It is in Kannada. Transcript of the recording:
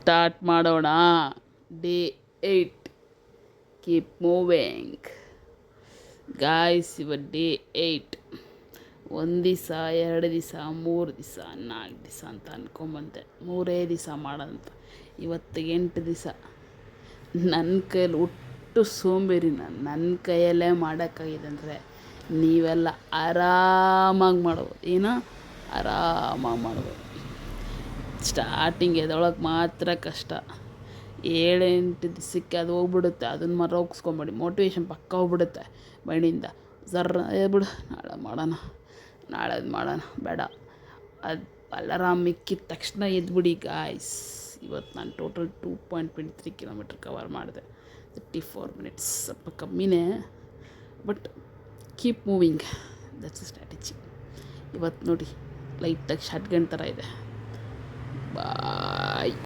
ಸ್ಟಾರ್ಟ್ ಮಾಡೋಣ. Day eight keep moving guys ಇವ ಡೇ ಏಯ್ಟ್ ಒಂದು ದಿವಸ, ಎರಡು ದಿವಸ, ಮೂರು ದಿವಸ, ನಾಲ್ಕು ದಿವಸ ಅಂತ ಅಂದ್ಕೊಂಬಂತೆ ಮೂರೇ ದಿವಸ ಮಾಡೋದಂತ. ಇವತ್ತು ಎಂಟು ದಿವಸ. ನನ್ನ ಕೈಯಲ್ಲಿ ಒಟ್ಟು ಸೋಂಬೇರಿ ನಾನು. ನನ್ನ ಕೈಯಲ್ಲೇ ಮಾಡೋಕ್ಕಾಗಿದೆ ಅಂದರೆ ನೀವೆಲ್ಲ ಆರಾಮಾಗಿ ಮಾಡ್ಬೋದು. ಏನೋ? ಆರಾಮಾಗಿ ಮಾಡ್ಬೋದು. ಸ್ಟಾರ್ಟಿಂಗ್ ಎದೊಳಗೆ ಮಾತ್ರ ಕಷ್ಟ. ಏಳೆಂಟು ದಿವಸಕ್ಕೆ ಅದು ಹೋಗ್ಬಿಡುತ್ತೆ. ಅದನ್ನು ಮರ ಹೋಗಿಸ್ಕೊಂಬೇಡಿ ಮೋಟಿವೇಶನ್ ಪಕ್ಕ ಹೋಗ್ಬಿಡುತ್ತೆ ಮೈಂಡಿಂದ. ಜರ್ರ ಏ ಬಿಡು, ನಾಳೆ ಮಾಡೋಣ. ನಾಳೆ ಅದು ಮಾಡೋಣ. ಬೇಡ. ಅದು ಅಲಾರಾಮ್ ಮಿಕ್ಕಿದ ತಕ್ಷಣ ಎದ್ಬಿಡಿ ಗಾಯ್ಸ್ ಇವತ್ತು ನಾನು total two point twenty three kilometre cover ಮಾಡಿದೆ. ತರ್ಟಿ ಫೋರ್ ಮಿನಿಟ್ಸ್ ಸ್ವಲ್ಪ ಕಮ್ಮಿನೇ. But keep moving that's strategy ಇವತ್ತು ನೋಡಿ ಲೈಟಾಗಿ ಶಾರ್ಟ್ ಗನ್ ಥರ ಇದೆ.